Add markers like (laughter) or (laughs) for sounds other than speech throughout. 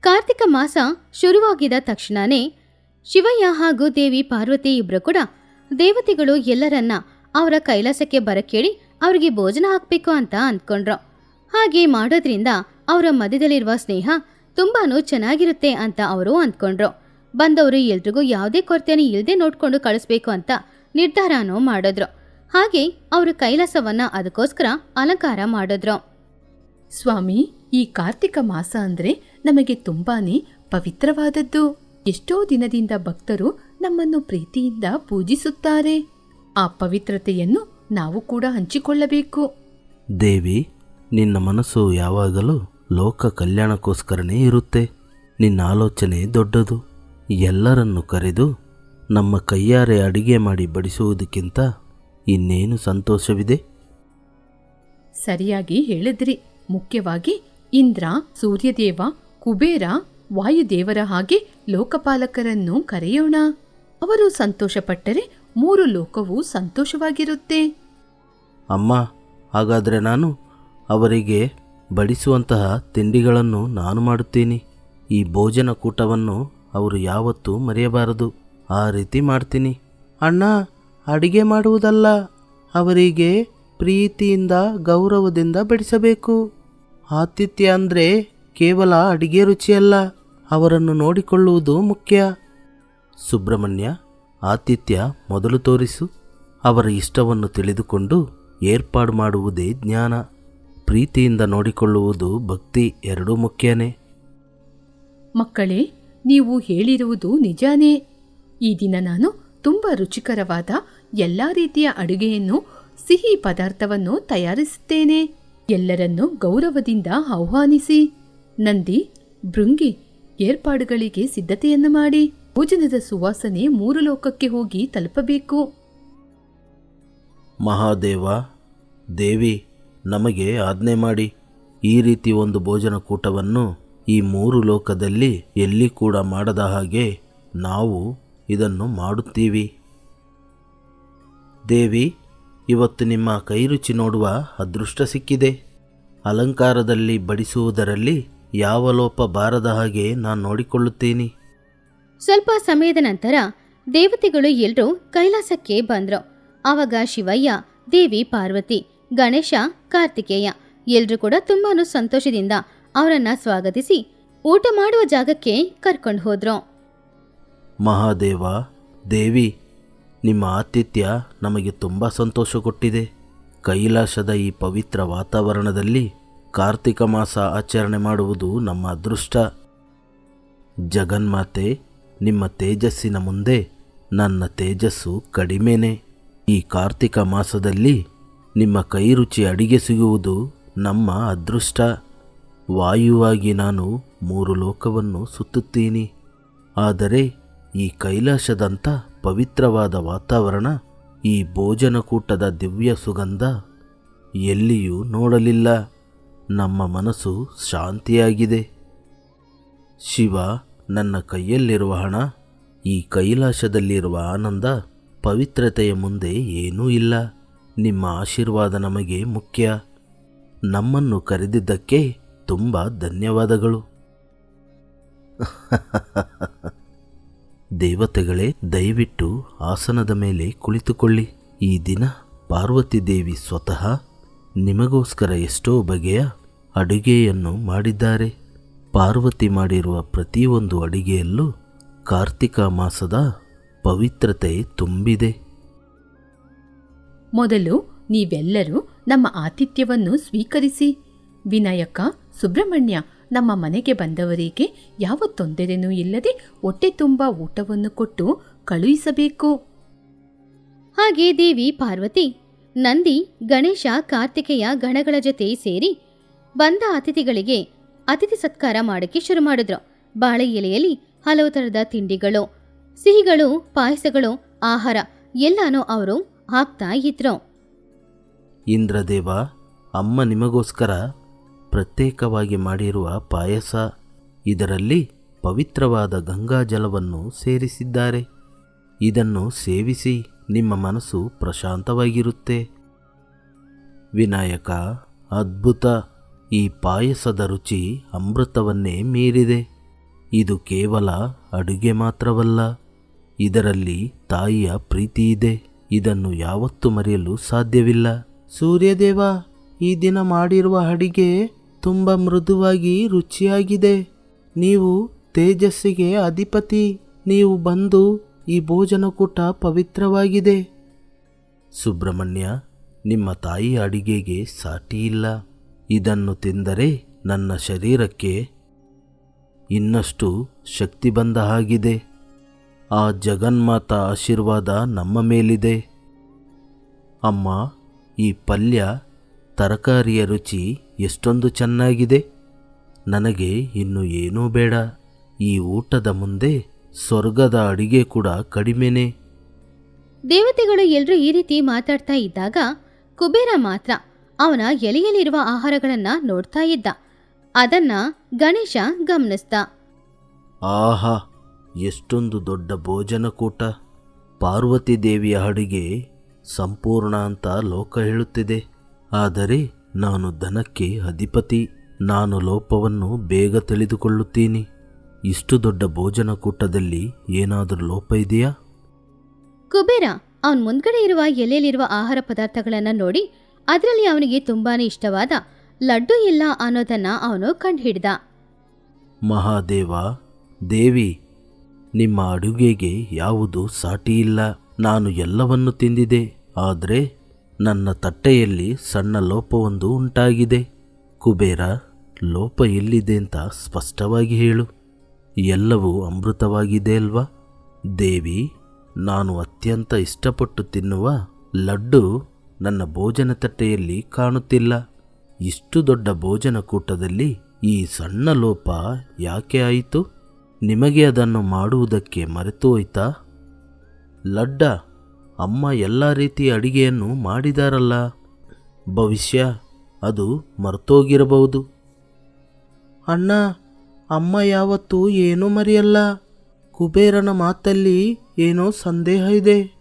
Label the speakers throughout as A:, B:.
A: ಕಾರ್ತಿಕ ಮಾಸ ಶುರುವಾಗಿದ ತಕ್ಷಣನೇ ಶಿವಯ್ಯ ಹಾಗೂ ದೇವಿ ಪಾರ್ವತಿ ಇಬ್ಬರು ಕೂಡ ದೇವತೆಗಳು ಎಲ್ಲರನ್ನ ಅವರ ಕೈಲಾಸಕ್ಕೆ ಬರಕೇಳಿ ಅವರಿಗೆ ಭೋಜನ ಹಾಕಬೇಕು ಅಂತ ಅಂದ್ಕೊಂಡ್ರು. ಹಾಗೆ ಮಾಡೋದ್ರಿಂದ ಅವರ ಮಧ್ಯದಲ್ಲಿರುವ ಸ್ನೇಹ ತುಂಬಾನು ಚೆನ್ನಾಗಿರುತ್ತೆ ಅಂತ ಅವರು ಅಂದ್ಕೊಂಡ್ರು. ಬಂದವರು ಎಲ್ರಿಗೂ ಯಾವುದೇ ಕೊರತೆಯನ್ನು ಇಲ್ಲದೆ ನೋಡ್ಕೊಂಡು ಕಳಿಸ್ಬೇಕು ಅಂತ ನಿರ್ಧಾರನೂ ಮಾಡಿದ್ರು. ಹಾಗೆ ಅವರು ಕೈಲಾಸವನ್ನ ಅದಕ್ಕೋಸ್ಕರ ಅಲಂಕಾರ ಮಾಡಿದ್ರು.
B: ಸ್ವಾಮಿ ಈ ಕಾರ್ತಿಕ ಮಾಸ ಅಂದ್ರೆ ನಮಗೆ ತುಂಬಾನೇ ಪವಿತ್ರವಾದದ್ದು. ಎಷ್ಟೋ ದಿನದಿಂದ ಭಕ್ತರು ನಮ್ಮನ್ನು ಪ್ರೀತಿಯಿಂದ ಪೂಜಿಸುತ್ತಾರೆ. ಆ ಪವಿತ್ರತೆಯನ್ನು ನಾವು ಕೂಡ ಹಂಚಿಕೊಳ್ಳಬೇಕು.
C: ದೇವಿ ನಿನ್ನ ಮನಸ್ಸು ಯಾವಾಗಲೂ ಲೋಕ ಕಲ್ಯಾಣಕ್ಕೋಸ್ಕರನೇ ಇರುತ್ತೆ. ನಿನ್ನ ಆಲೋಚನೆ ದೊಡ್ಡದು. ಎಲ್ಲರನ್ನು ಕರೆದು ನಮ್ಮ ಕೈಯಾರೆ ಅಡಿಗೆ ಮಾಡಿ ಬಡಿಸುವುದಕ್ಕಿಂತ ಇನ್ನೇನು ಸಂತೋಷವಿದೆ?
B: ಸರಿಯಾಗಿ ಹೇಳಿದ್ರಿ. ಮುಖ್ಯವಾಗಿ ಇಂದ್ರ, ಸೂರ್ಯದೇವ, ಕುಬೇರ, ವಾಯುದೇವರ ಹಾಗೆ ಲೋಕಪಾಲಕರನ್ನು ಕರೆಯೋಣ. ಅವರು ಸಂತೋಷಪಟ್ಟರೆ ಮೂರು ಲೋಕವೂ ಸಂತೋಷವಾಗಿರುತ್ತೆ.
C: ಅಮ್ಮ, ಹಾಗಾದರೆ ನಾನು ಅವರಿಗೆ ಬಡಿಸುವಂತಹ ತಿಂಡಿಗಳನ್ನು ನಾನು ಮಾಡುತ್ತೇನೆ. ಈ ಭೋಜನ ಕೂಟವನ್ನು ಅವರು ಯಾವತ್ತೂ ಮರೆಯಬಾರದು. ಆ ರೀತಿ ಮಾಡ್ತೀನಿ. ಅಣ್ಣ, ಅಡಿಗೆ ಮಾಡುವುದಲ್ಲ, ಅವರಿಗೆ ಪ್ರೀತಿಯಿಂದ, ಗೌರವದಿಂದ ಬಡಿಸಬೇಕು. ಆತಿಥ್ಯ ಅಂದರೆ ಕೇವಲ ಅಡಿಗೆ ರುಚಿಯಲ್ಲ, ಅವರನ್ನು ನೋಡಿಕೊಳ್ಳುವುದು ಮುಖ್ಯ. ಸುಬ್ರಹ್ಮಣ್ಯ, ಆತಿಥ್ಯ ಮೊದಲು ತೋರಿಸು, ಅವರ ಇಷ್ಟವನ್ನು ತಿಳಿದುಕೊಂಡು ಏರ್ಪಾಡು ಮಾಡುವುದೇ ಜ್ಞಾನ. ಪ್ರೀತಿಯಿಂದ ನೋಡಿಕೊಳ್ಳುವುದು ಭಕ್ತಿ ಎರಡೂ ಮುಖ್ಯನೇ.
B: ಮಕ್ಕಳೇ, ನೀವು ಹೇಳಿರುವುದು ನಿಜಾನೇ. ಈ ದಿನ ನಾನು ತುಂಬ ರುಚಿಕರವಾದ ಎಲ್ಲ ರೀತಿಯ ಅಡುಗೆಯನ್ನು, ಸಿಹಿ ಪದಾರ್ಥವನ್ನು ತಯಾರಿಸುತ್ತೇನೆ. ಎಲ್ಲರನ್ನೂ ಗೌರವದಿಂದ ಆಹ್ವಾನಿಸಿ, ನಂದಿ, ಭೃಂಗಿ, ಏರ್ಪಾಡುಗಳಿಗೆ ಸಿದ್ಧತೆಯನ್ನು ಮಾಡಿ, ಭೋಜನದ ಸುವಾಸನೆ ಮೂರು ಲೋಕಕ್ಕೆ ಹೋಗಿ ತಲುಪಬೇಕು.
C: ಮಹಾದೇವ, ದೇವಿ, ನಮಗೆ ಆಜ್ಞೆ ಮಾಡಿ, ಈ ರೀತಿ ಒಂದು ಭೋಜನ ಕೂಟವನ್ನು ಈ ಮೂರು ಲೋಕದಲ್ಲಿ ಎಲ್ಲಿ ಕೂಡ ಮಾಡದ ಹಾಗೆ ನಾವು ಇದನ್ನು ಮಾಡುತ್ತೀವಿ. ದೇವಿ ಇವತ್ತು ನಿಮ್ಮ ಕೈರುಚಿ ನೋಡುವ ಅದೃಷ್ಟ ಸಿಕ್ಕಿದೆ. ಅಲಂಕಾರದಲ್ಲಿ ಬಡಿಸುವುದರಲ್ಲಿ ಯಾವ ಲೋಪ ಬಾರದ ಹಾಗೆ ನಾನು ನೋಡಿಕೊಳ್ಳುತ್ತೇನೆ.
A: ಸ್ವಲ್ಪ ಸಮಯದ ನಂತರ ದೇವತೆಗಳು ಎಲ್ಲರೂ ಕೈಲಾಸಕ್ಕೆ ಬಂದರು. ಆವಾಗ ಶಿವಯ್ಯ ದೇವಿ ಪಾರ್ವತಿ ಗಣೇಶ ಕಾರ್ತಿಕೇಯ ಎಲ್ಲರೂ ಕೂಡ ತುಂಬಾ ಸಂತೋಷದಿಂದ ಅವರನ್ನ ಸ್ವಾಗತಿಸಿ ಊಟ ಮಾಡುವ ಜಾಗಕ್ಕೆ ಕರ್ಕೊಂಡು ಹೋದ್ರು.
C: ಮಹಾದೇವ ದೇವಿ ನಿಮ್ಮ ಆತಿಥ್ಯ ನಮಗೆ ತುಂಬ ಸಂತೋಷ ಕೊಟ್ಟಿದೆ. ಕೈಲಾಸದ ಈ ಪವಿತ್ರ ವಾತಾವರಣದಲ್ಲಿ ಕಾರ್ತಿಕ ಮಾಸ ಆಚರಣೆ ಮಾಡುವುದು ನಮ್ಮ ಅದೃಷ್ಟ. ಜಗನ್ಮಾತೆ, ನಿಮ್ಮ ತೇಜಸ್ಸಿನ ಮುಂದೆ ನನ್ನ ತೇಜಸ್ಸು ಕಡಿಮೆನೆ. ಈ ಕಾರ್ತಿಕ ಮಾಸದಲ್ಲಿ ನಿಮ್ಮ ಕೈರುಚಿ ಅಡಿಗೆ ಸಿಗುವುದು ನಮ್ಮ ಅದೃಷ್ಟ. ವಾಯುವಾಗಿ ನಾನು ಮೂರು ಲೋಕವನ್ನು ಸುತ್ತುತ್ತೀನಿ. ಆದರೆ ಈ ಕೈಲಾಸದಂಥ ಪವಿತ್ರವಾದ ವಾತಾವರಣ, ಈ ಭೋಜನಕೂಟದ ದಿವ್ಯ ಸುಗಂಧ ಎಲ್ಲಿಯೂ ನೋಡಲಿಲ್ಲ. ನಮ್ಮ ಮನಸ್ಸು ಶಾಂತಿಯಾಗಿದೆ. ಶಿವ, ನನ್ನ ಕೈಯಲ್ಲಿರುವ ಹಣ, ಈ ಕೈಲಾಸದಲ್ಲಿರುವ ಆನಂದ, ಪವಿತ್ರತೆಯ ಮುಂದೆ ಏನೂ ಇಲ್ಲ. ನಿಮ್ಮ ಆಶೀರ್ವಾದ ನಮಗೆ ಮುಖ್ಯ. ನಮ್ಮನ್ನು ಕರೆದಿದ್ದಕ್ಕೆ ತುಂಬ ಧನ್ಯವಾದಗಳು. (laughs) ದೇವತೆಗಳೇ, ದಯವಿಟ್ಟು ಆಸನದ ಮೇಲೆ ಕುಳಿತುಕೊಳ್ಳಿ. ಈ ದಿನ ಪಾರ್ವತಿ ದೇವಿ ಸ್ವತಃ ನಿಮಗೋಸ್ಕರ ಎಷ್ಟೋ ಬಗೆಯ ಅಡುಗೆಯನ್ನು ಮಾಡಿದ್ದಾರೆ. ಪಾರ್ವತಿ ಮಾಡಿರುವ ಪ್ರತಿಯೊಂದು ಅಡಿಗೆಯಲ್ಲೂ ಕಾರ್ತಿಕ ಮಾಸದ ಪವಿತ್ರತೆ ತುಂಬಿದೆ.
B: ಮೊದಲು ನೀವೆಲ್ಲರೂ ನಮ್ಮ ಆತಿಥ್ಯವನ್ನು ಸ್ವೀಕರಿಸಿ. ವಿನಾಯಕ, ಸುಬ್ರಹ್ಮಣ್ಯ ನಮ್ಮ ಮನೆಗೆ ಬಂದವರಿಗೆ ಯಾವ ತೊಂದರೆನೂ ಇಲ್ಲದೆ ಹೊಟ್ಟೆ ತುಂಬ ಊಟವನ್ನು ಕೊಟ್ಟು ಕಳುಹಿಸಬೇಕು.
A: ಹಾಗೆ ದೇವಿ, ಪಾರ್ವತಿ, ನಂದಿ, ಗಣೇಶ, ಕಾರ್ತಿಕೇಯ ಗಣಗಳ ಜೊತೆ ಸೇರಿ ಬಂದ ಅತಿಥಿಗಳಿಗೆ ಅತಿಥಿ ಸತ್ಕಾರ ಮಾಡೋಕ್ಕೆ ಶುರು ಮಾಡಿದ್ರು. ಬಾಳೆ ಎಲೆಯಲ್ಲಿ ಹಲವು ಥರದ ತಿಂಡಿಗಳು, ಸಿಹಿಗಳು, ಪಾಯಸಗಳು, ಆಹಾರ ಎಲ್ಲಾನು ಅವರು ಹಾಕ್ತಾ ಇದ್ರು.
C: ಇಂದ್ರದೇವ, ಅಮ್ಮ ನಿಮಗೋಸ್ಕರ ಪ್ರತ್ಯೇಕವಾಗಿ ಮಾಡಿರುವ ಪಾಯಸ. ಇದರಲ್ಲಿ ಪವಿತ್ರವಾದ ಗಂಗಾಜಲವನ್ನು ಸೇರಿಸಿದ್ದಾರೆ. ಇದನ್ನು ಸೇವಿಸಿ ನಿಮ್ಮ ಮನಸ್ಸು ಪ್ರಶಾಂತವಾಗಿರುತ್ತೆ. ವಿನಾಯಕ, ಅದ್ಭುತ! ಈ ಪಾಯಸದ ರುಚಿ ಅಮೃತವನ್ನೇ ಮೀರಿದೆ. ಇದು ಕೇವಲ ಅಡುಗೆ ಮಾತ್ರವಲ್ಲ, ಇದರಲ್ಲಿ ತಾಯಿಯ ಪ್ರೀತಿ ಇದೆ. ಇದನ್ನು ಯಾವತ್ತೂ ಮರೆಯಲು ಸಾಧ್ಯವಿಲ್ಲ. ಸೂರ್ಯದೇವ, ಈ ದಿನ ಮಾಡಿರುವ ಅಡಿಗೆ ತುಂಬ ಮೃದುವಾಗಿ ರುಚಿಯಾಗಿದೆ. ನೀವು ತೇಜಸ್ಸಿಗೆ ಅಧಿಪತಿ. ನೀವು ಬಂದು ಈ ಭೋಜನಕೂಟ ಪವಿತ್ರವಾಗಿದೆ. ಸುಬ್ರಹ್ಮಣ್ಯ, ನಿಮ್ಮ ತಾಯಿ ಅಡಿಗೆಗೆ ಸಾಟಿ ಇಲ್ಲ. ಇದನ್ನು ತಿಂದರೆ ನನ್ನ ಶರೀರಕ್ಕೆ ಇನ್ನಷ್ಟು ಶಕ್ತಿ ಬಂದ ಹಾಗಿದೆ. ಆ ಜಗನ್ಮಾತ ಆಶೀರ್ವಾದ ನಮ್ಮ ಮೇಲಿದೆ. ಅಮ್ಮ, ಈ ಪಲ್ಯ ತರಕಾರಿಯ ರುಚಿ ಎಷ್ಟೊಂದು ಚೆನ್ನಾಗಿದೆ. ನನಗೆ ಇನ್ನು ಏನೂ ಬೇಡ. ಈ ಊಟದ ಮುಂದೆ ಸ್ವರ್ಗದ ಅಡಿಗೆ ಕೂಡ ಕಡಿಮೆನೆ.
A: ದೇವತೆಗಳು ಎಲ್ಲರೂ ಈ ರೀತಿ ಮಾತಾಡ್ತಾ ಇದ್ದಾಗ ಕುಬೇರ ಮಾತ್ರ ಅವನ ಎಲೆಯಲ್ಲಿರುವ ಆಹಾರಗಳನ್ನ ನೋಡ್ತಾ ಇದ್ದ. ಅದನ್ನ ಗಣೇಶ ಗಮನಿಸ್ತ
C: ಆಹಾ ಎಷ್ಟೊಂದು ದೊಡ್ಡ ಭೋಜನಕೂಟ ಪಾರ್ವತಿ ದೇವಿಯ ಅಡಿಗೆ ಸಂಪೂರ್ಣ ಅಂತ ಲೋಕ ಹೇಳುತ್ತಿದೆ. ಆದರೆ ನಾನು ದನಕ್ಕೆ ಅಧಿಪತಿ ನಾನು ಲೋಪವನ್ನು ಬೇಗ ತಿಳಿದುಕೊಳ್ಳುತ್ತೀನಿ. ಇಷ್ಟು ದೊಡ್ಡ ಭೋಜನಕೂಟದಲ್ಲಿ ಏನಾದರೂ ಲೋಪ ಇದೆಯಾ?
A: ಕುಬೇರ ಅವನ್ ಮುಂದ್ಗಡೆ ಇರುವ ಎಲೆಯಲ್ಲಿರುವ ಆಹಾರ ಪದಾರ್ಥಗಳನ್ನ ನೋಡಿ ಅದರಲ್ಲಿ ಅವನಿಗೆ ತುಂಬಾನೇ ಇಷ್ಟವಾದ ಲಡ್ಡು ಇಲ್ಲ ಅನ್ನೋದನ್ನ ಅವನು ಕಂಡುಹಿಡ್ದ.
C: ಮಹಾದೇವ ದೇವಿ ನಿಮ್ಮ ಅಡುಗೆಗೆ ಯಾವುದು ಸಾಟಿ ಇಲ್ಲ ನಾನು ಎಲ್ಲವನ್ನು ತಿಂದಿದೆ ಆದರೆ ನನ್ನ ತಟ್ಟೆಯಲ್ಲಿ ಸಣ್ಣ ಲೋಪವೊಂದು ಉಂಟಾಗಿದೆ. ಕುಬೇರ, ಲೋಪ ಎಲ್ಲಿದೆ ಅಂತ ಸ್ಪಷ್ಟವಾಗಿ ಹೇಳು. ಎಲ್ಲವೂ ಅಮೃತವಾಗಿದೆ ಅಲ್ವಾ? ದೇವಿ, ನಾನು ಅತ್ಯಂತ ಇಷ್ಟಪಟ್ಟು ತಿನ್ನುವ ಲಡ್ಡು ನನ್ನ ಭೋಜನ ತಟ್ಟೆಯಲ್ಲಿ ಕಾಣುತ್ತಿಲ್ಲ. ಇಷ್ಟು ದೊಡ್ಡ ಭೋಜನಕೂಟದಲ್ಲಿ ಈ ಸಣ್ಣ ಲೋಪ ಯಾಕೆ ಆಯಿತು? ನಿಮಗೆ ಅದನ್ನು ಮಾಡುವುದಕ್ಕೆ ಮರೆತು ಹೋಯ್ತಾ? ಲಡ್ಡ ಅಮ್ಮ ಎಲ್ಲ ರೀತಿಯ ಅಡಿಗೆಯನ್ನು ಮಾಡಿದಾರಲ್ಲ. ಭವಿಷ್ಯ ಅದು ಮರ್ತೋಗಿರಬಹುದು. ಅಣ್ಣ ಅಮ್ಮ ಯಾವತ್ತೂ ಏನೂ ಮರೆಯಲ್ಲ. ಕುಬೇರನ ಮಾತಲ್ಲಿ ಏನೋ ಸಂದೇಹ ಇದೆ.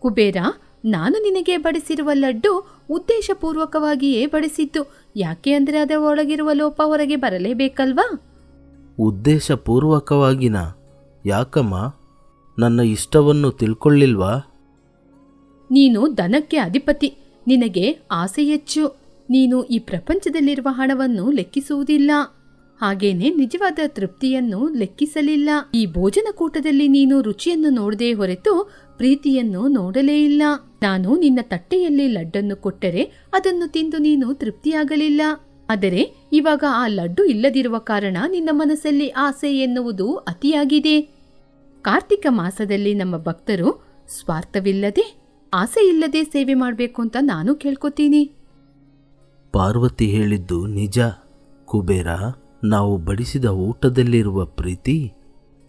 B: ಕುಬೇರ ನಾನು ನಿನಗೆ ಬಡಿಸಿರುವ ಲಡ್ಡು ಉದ್ದೇಶಪೂರ್ವಕವಾಗಿಯೇ ಬಡಿಸಿದ್ದು. ಯಾಕೆ ಅಂದರೆ ಅದರ ಒಳಗಿರುವ ಲೋಪ ಹೊರಗೆ ಬರಲೇಬೇಕಲ್ವಾ?
C: ಉದ್ದೇಶಪೂರ್ವಕವಾಗಿನ ಯಾಕಮ್ಮ? ನನ್ನ ಇಷ್ಟವನ್ನು ತಿಳ್ಕೊಳ್ಳಿಲ್ವಾ?
B: ನೀನು ಧನಕ್ಕೆ ಅಧಿಪತಿ. ನಿನಗೆ ಆಸೆ ಹೆಚ್ಚು ನೀನು ಈ ಪ್ರಪಂಚದಲ್ಲಿರುವ ಹಣವನ್ನು ಲೆಕ್ಕಿಸುವುದಿಲ್ಲ. ಹಾಗೇನೆ ನಿಜವಾದ ತೃಪ್ತಿಯನ್ನು ಲೆಕ್ಕಿಸಲಿಲ್ಲ. ಈ ಭೋಜನಕೂಟದಲ್ಲಿ ನೀನು ರುಚಿಯನ್ನು ನೋಡದೆ ಹೊರತು ಪ್ರೀತಿಯನ್ನು ನೋಡಲೇ ಇಲ್ಲ. ನಾನು ನಿನ್ನ ತಟ್ಟೆಯಲ್ಲಿ ಲಡ್ಡನ್ನು ಕೊಟ್ಟರೆ ಅದನ್ನು ತಿಂದು ನೀನು ತೃಪ್ತಿಯಾಗಲಿಲ್ಲ. ಆದರೆ ಇವಾಗ ಆ ಲಡ್ಡು ಇಲ್ಲದಿರುವ ಕಾರಣ ನಿನ್ನ ಮನಸ್ಸಲ್ಲಿ ಆಸೆ ಎನ್ನುವುದು ಅತಿಯಾಗಿದೆ. ಕಾರ್ತಿಕ ಮಾಸದಲ್ಲಿ ನಮ್ಮ ಭಕ್ತರು ಸ್ವಾರ್ಥವಿಲ್ಲದೆ ಆಸೆ ಇಲ್ಲದೆ ಸೇವೆ ಮಾಡಬೇಕು ಅಂತ ನಾನು ಕೇಳ್ಕೊತೀನಿ.
C: ಪಾರ್ವತಿ ಹೇಳಿದ್ದು ನಿಜ. ಕುಬೇರ, ನಾವು ಬಡಿಸಿದ ಊಟದಲ್ಲಿರುವ ಪ್ರೀತಿ,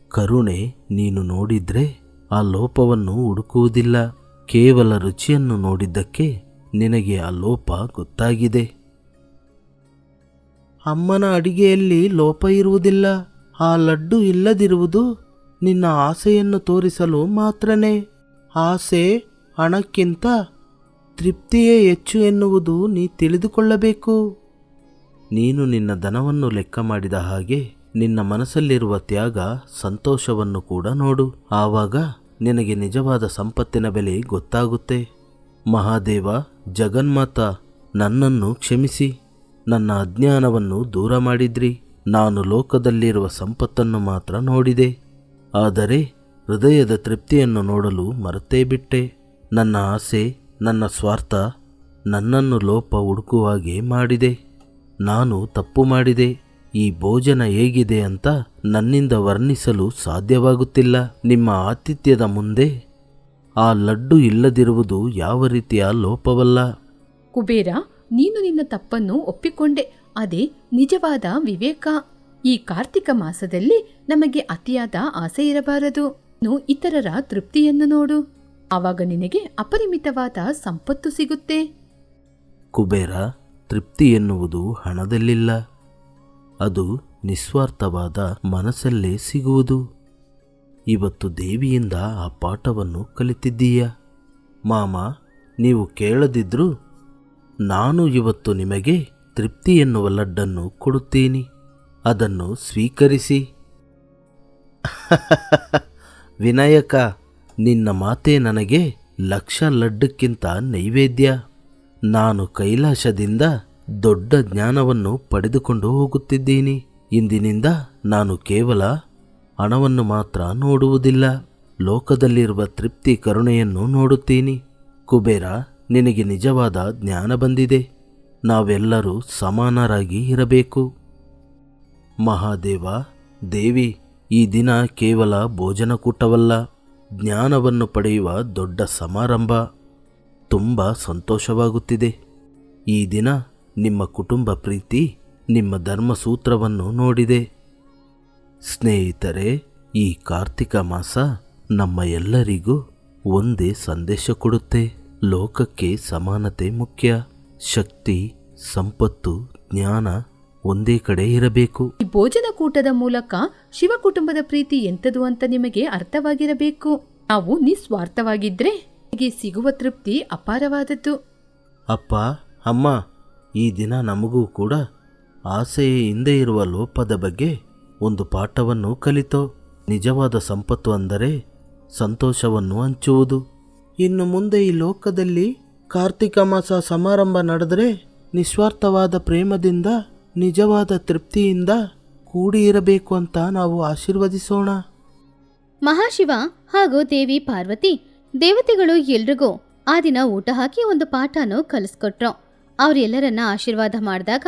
C: ಕರುಣೆ ನೀನು ನೋಡಿದ್ರೆ ಆ ಲೋಪವನ್ನು ಹುಡುಕುವುದಿಲ್ಲ. ಕೇವಲ ರುಚಿಯನ್ನು ನೋಡಿದ್ದಕ್ಕೆ ನಿನಗೆ ಆ ಲೋಪ ಗೊತ್ತಾಗಿದೆ. ಅಮ್ಮನ ಅಡಿಗೆಯಲ್ಲಿ ಲೋಪ ಇರುವುದಿಲ್ಲ. ಆ ಲಡ್ಡು ಇಲ್ಲದಿರುವುದು ನಿನ್ನ ಆಸೆಯನ್ನು ತೋರಿಸಲು ಮಾತ್ರನೇ. ಆಸೆ ಹಣಕ್ಕಿಂತ ತೃಪ್ತಿಯೇ ಹೆಚ್ಚು ಎನ್ನುವುದು ನೀ ತಿಳಿದುಕೊಳ್ಳಬೇಕು. ನೀನು ನಿನ್ನ ಧನವನ್ನು ಲೆಕ್ಕ ಮಾಡಿದ ಹಾಗೆ ನಿನ್ನ ಮನಸ್ಸಲ್ಲಿರುವ ತ್ಯಾಗ ಸಂತೋಷವನ್ನು ಕೂಡ ನೋಡು. ಆವಾಗ ನಿನಗೆ ನಿಜವಾದ ಸಂಪತ್ತಿನ ಬೆಲೆ ಗೊತ್ತಾಗುತ್ತೆ. ಮಹಾದೇವ, ಜಗನ್ಮಾತ, ನನ್ನನ್ನು ಕ್ಷಮಿಸಿ. ನನ್ನ ಅಜ್ಞಾನವನ್ನು ದೂರ ಮಾಡಿದ್ರಿ. ನಾನು ಲೋಕದಲ್ಲಿರುವ ಸಂಪತ್ತನ್ನು ಮಾತ್ರ ನೋಡಿದೆ. ಆದರೆ ಹೃದಯದ ತೃಪ್ತಿಯನ್ನು ನೋಡಲು ಮರೆತೇ ಬಿಟ್ಟೆ. ನನ್ನ ಆಸೆ, ನನ್ನ ಸ್ವಾರ್ಥ ನನ್ನನ್ನು ಲೋಪ ಹುಡುಕುವಾಗೆ ಮಾಡಿದೆ. ನಾನು ತಪ್ಪು ಮಾಡಿದೆ. ಈ ಭೋಜನ ಹೇಗಿದೆ ಅಂತ ನನ್ನಿಂದ ವರ್ಣಿಸಲು ಸಾಧ್ಯವಾಗುತ್ತಿಲ್ಲ. ನಿಮ್ಮ ಆತಿಥ್ಯದ ಮುಂದೆ ಆ ಲಡ್ಡು ಇಲ್ಲದಿರುವುದು ಯಾವ ರೀತಿಯ ಲೋಪವಲ್ಲ.
B: ಕುಬೇರ, ನೀನು ನಿನ್ನ ತಪ್ಪನ್ನು ಒಪ್ಪಿಕೊಂಡೆ. ಅದೇ ನಿಜವಾದ ವಿವೇಕ. ಈ ಕಾರ್ತಿಕ ಮಾಸದಲ್ಲಿ ನಮಗೆ ಅತಿಯಾದ ಆಸೆ ಇರಬಾರದು. ಇತರರ ತೃಪ್ತಿಯನ್ನು ನೋಡು. ಆವಾಗ ನಿನಗೆ ಅಪರಿಮಿತವಾದ ಸಂಪತ್ತು ಸಿಗುತ್ತೆ.
C: ಕುಬೇರ, ತೃಪ್ತಿ ಎನ್ನುವುದು ಹಣದಲ್ಲಿಲ್ಲ. ಅದು ನಿಸ್ವಾರ್ಥವಾದ ಮನಸ್ಸಲ್ಲೇ ಸಿಗುವುದು. ಇವತ್ತು ದೇವಿಯಿಂದ ಆ ಪಾಠವನ್ನು ಕಲಿತಿದ್ದೀಯ. ಮಾಮ, ನೀವು ಕೇಳದಿದ್ರೂ ನಾನು ಇವತ್ತು ನಿಮಗೆ ತೃಪ್ತಿ ಎನ್ನುವ ಲಡ್ಡನ್ನು ಕೊಡುತ್ತೀನಿ. ಅದನ್ನು ಸ್ವೀಕರಿಸಿ. (laughs) ವಿನಾಯಕ ನಿನ್ನ ಮಾತೆ ನನಗೆ ಲಕ್ಷ ಲಡ್ಡಕ್ಕಿಂತ ನೈವೇದ್ಯ. ನಾನು ಕೈಲಾಸದಿಂದ ದೊಡ್ಡ ಜ್ಞಾನವನ್ನು ಪಡೆದುಕೊಂಡು ಹೋಗುತ್ತಿದ್ದೀನಿ. ಇಂದಿನಿಂದ ನಾನು ಕೇವಲ ಹಣವನ್ನು ಮಾತ್ರ ನೋಡುವುದಿಲ್ಲ. ಲೋಕದಲ್ಲಿರುವ ತೃಪ್ತಿ ಕರುಣೆಯನ್ನು ನೋಡುತ್ತೀನಿ. ಕುಬೇರ, ನಿನಗೆ ನಿಜವಾದ ಜ್ಞಾನ ಬಂದಿದೆ. ನಾವೆಲ್ಲರೂ ಸಮಾನರಾಗಿ ಇರಬೇಕು. ಮಹಾದೇವ, ದೇವಿ, ಈ ದಿನ ಕೇವಲ ಭೋಜನಕೂಟವಲ್ಲ. ಜ್ಞಾನವನ್ನು ಪಡೆಯುವ ದೊಡ್ಡ ಸಮಾರಂಭ ತುಂಬ ಸಂತೋಷವಾಗುತ್ತಿದೆ. ಈ ದಿನ ನಿಮ್ಮ ಕುಟುಂಬ ಪ್ರೀತಿ, ನಿಮ್ಮ ಧರ್ಮಸೂತ್ರವನ್ನು ನೋಡಿದೆ. ಸ್ನೇಹಿತರೆ, ಈ ಕಾರ್ತಿಕ ಮಾಸ ನಮ್ಮ ಎಲ್ಲರಿಗೂ ಒಂದೇ ಸಂದೇಶ ಕೊಡುತ್ತೆ. ಲೋಕಕ್ಕೆ ಸಮಾನತೆ ಮುಖ್ಯ. ಶಕ್ತಿ, ಸಂಪತ್ತು, ಜ್ಞಾನ ಒಂದೇ ಕಡೆ ಇರಬೇಕು.
B: ಈ ಭೋಜನ ಕೂಟದ ಮೂಲಕ ಶಿವ ಕುಟುಂಬದ ಪ್ರೀತಿ ಎಂತದು ಅಂತ ನಿಮಗೆ ಅರ್ಥವಾಗಿರಬೇಕು. ನಾವು ನಿಸ್ವಾರ್ಥವಾಗಿದ್ರೆ ನಿಮಗೆ ಸಿಗುವ ತೃಪ್ತಿ ಅಪಾರವಾದದ್ದು.
C: ಅಪ್ಪ ಅಮ್ಮ ಈ ದಿನ ನಮಗೂ ಕೂಡ ಆಸೆಯ ಹಿಂದೆ ಇರುವ ಲೋಪದ ಬಗ್ಗೆ ಒಂದು ಪಾಠವನ್ನು ಕಲಿತೋ. ನಿಜವಾದ ಸಂಪತ್ತು ಅಂದರೆ ಸಂತೋಷವನ್ನು ಹಂಚುವುದು. ಇನ್ನು ಮುಂದೆ ಈ ಲೋಕದಲ್ಲಿ ಕಾರ್ತಿಕ ಮಾಸ ಸಮಾರಂಭ ನಡೆದರೆ ನಿಸ್ವಾರ್ಥವಾದ ಪ್ರೇಮದಿಂದ ನಿಜವಾದ ತೃಪ್ತಿಯಿಂದ ಕೂಡಿ ಇರಬೇಕು ಅಂತ ನಾವು ಆಶೀರ್ವದಿಸೋಣ.
A: ಮಹಾಶಿವ ಹಾಗೂ ದೇವಿ ಪಾರ್ವತಿ ದೇವತೆಗಳು ಎಲ್ರಿಗೂ ಆ ದಿನ ಊಟ ಹಾಕಿ ಒಂದು ಪಾಠನೂ ಕಲಿಸ್ಕೊಟ್ರು. ಅವರೆಲ್ಲರನ್ನ ಆಶೀರ್ವಾದ ಮಾಡಿದಾಗ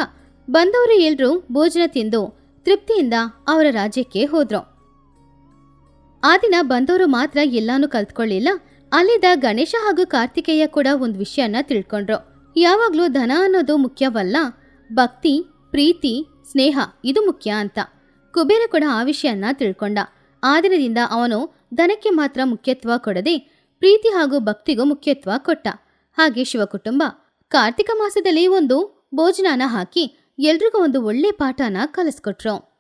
A: ಬಂದವರು ಎಲ್ಲರೂ ಭೋಜನ ತಿಂದು ತೃಪ್ತಿಯಿಂದ ಅವರ ರಾಜ್ಯಕ್ಕೆ ಹೋದ್ರು. ಆ ದಿನ ಬಂದವರು ಮಾತ್ರ ಎಲ್ಲಾನು ಕಲ್ತ್ಕೊಳ್ಳಿಲ್ಲ, ಅಲ್ಲಿದ್ದ ಗಣೇಶ ಹಾಗೂ ಕಾರ್ತಿಕೇಯ ಕೂಡ ಒಂದು ವಿಷಯನ ತಿಳ್ಕೊಂಡ್ರು. ಯಾವಾಗ್ಲೂ ಧನ ಅನ್ನೋದು ಮುಖ್ಯವಲ್ಲ, ಭಕ್ತಿ ಪ್ರೀತಿ, ಸ್ನೇಹ ಇದು ಮುಖ್ಯ ಅಂತ. ಕುಬೇರ ಕೂಡ ಆ ವಿಷಯನ ತಿಳ್ಕೊಂಡ. ಆ ಅವನು ಧನಕ್ಕೆ ಮಾತ್ರ ಮುಖ್ಯತ್ವ ಕೊಡದೆ ಪ್ರೀತಿ ಹಾಗೂ ಭಕ್ತಿಗೂ ಮುಖ್ಯತ್ವ ಕೊಟ್ಟ. ಹಾಗೆ ಶಿವಕುಟುಂಬ ಕಾರ್ತಿಕ ಮಾಸದಲ್ಲಿ ಒಂದು ಭೋಜನಾನ ಹಾಕಿ ಎಲ್ರಿಗೂ ಒಂದು ಒಳ್ಳೆ ಪಾಠನ ಕಲಿಸ್ಕೊಟ್ರು.